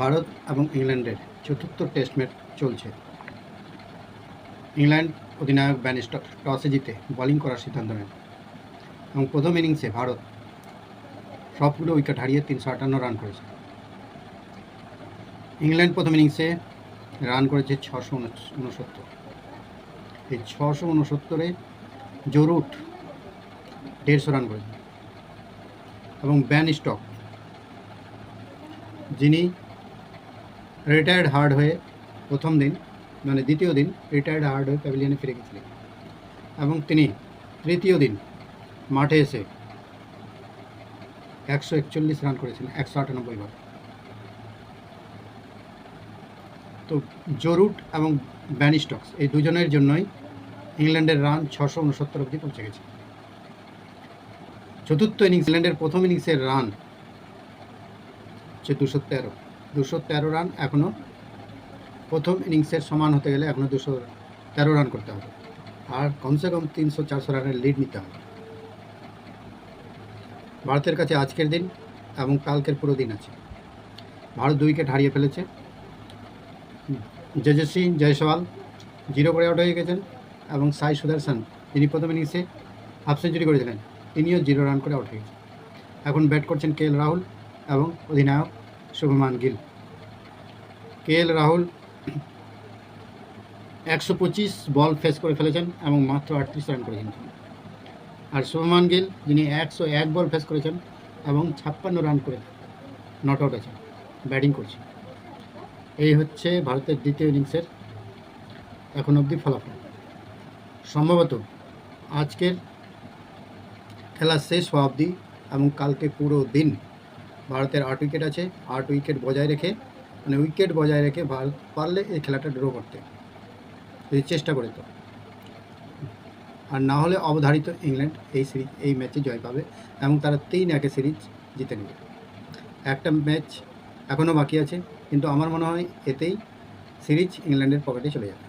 ভারত এবং ইংল্যান্ডের চতুর্থ টেস্ট ম্যাচ চলছে। ইংল্যান্ড অধিনায়ক ব্যান টসে জিতে বোলিং করার সিদ্ধান্ত নেন এবং প্রথম ইনিংসে ভারত সবগুলো উইকেট হারিয়ে তিনশো আটান্ন রান করেছে। ইংল্যান্ড প্রথম ইনিংসে রান করেছে ছশো উনসত্তর। এই ছশো উনসত্তরে জরুট দেড়শো রান করেছে এবং ব্যান স্টক যিনি রিটায়ার্ড হার্ড হয়ে প্রথম দিন মানে দ্বিতীয় দিন রিটায়ার্ড হার্ড হয়ে প্যাভিলিয়নে ফিরে গেছিলেন। এবং তিনি তৃতীয় দিন মাঠে এসে একশো একচল্লিশ রান করেছিলেন, একশো আটানব্বই বার তো জরুট এবং ব্যানিস্টক্স এই দুজনের জন্যই ইংল্যান্ডের রান ছশো উনসত্তর অবধি পৌঁছে গেছে। চতুর্থ ইনিংস ইংল্যান্ডের প্রথম ইনিংসের রান হচ্ছে দুশো তেরো। দুশো তেরো রান এখনও প্রথম ইনিংসের সমান হতে গেলে এখনও দুশো তেরো রান করতে হবে। আর কমসে কম তিনশো চারশো রানের লিড নিতে হবে। ভারতের কাছে আজকের দিন এবং কালকের পুরো দিন আছে। ভারত দুই উইকেট হারিয়ে ফেলেছে। যজস্বী জয়সওয়াল জিরো করে আউট হয়ে গেছেন এবং সাই সুদর্শন যিনি প্রথম ইনিংসে হাফ সেঞ্চুরি করেছিলেন তিনিও জিরো রান করে আউট হয়ে গেছেন। এখন ব্যাট করছেন কে এল রাহুল এবং অধিনায়ক শুভমান গিল। কে এল রাহুল একশো পঁচিশ বল ফেস করে ফেলেছেন এবং মাত্র আটত্রিশ রান করেছেন। আর শুভমান গিল, যিনি একশো এক বল ফেস করেছেন এবং ছাপ্পান্ন রান করে নট আউট আছেন, ব্যাটিং করছে এই হচ্ছে ভারতের দ্বিতীয় ইনিংসের এখন অবধি ফলাফল সম্ভবত আজকের খেলা শেষ হওয়া অবধি এবং কালকে পুরো দিন ভারতের আট উইকেট আছে, আট উইকেট বজায় রেখে মানে উইকেট বজায় রেখে পারলে এই খেলাটা ড্র করতে। এই চেষ্টা করে তো। আর না হলে অবধারিত ইংল্যান্ড এই সিরিজ এই ম্যাচে জয় পাবে এবং তারা তিন একে সিরিজ জিতে নেবে। একটা ম্যাচ এখনও বাকি আছে, কিন্তু আমার মনে হয় এতেই সিরিজ ইংল্যান্ডের পকেটে চলে যাবে।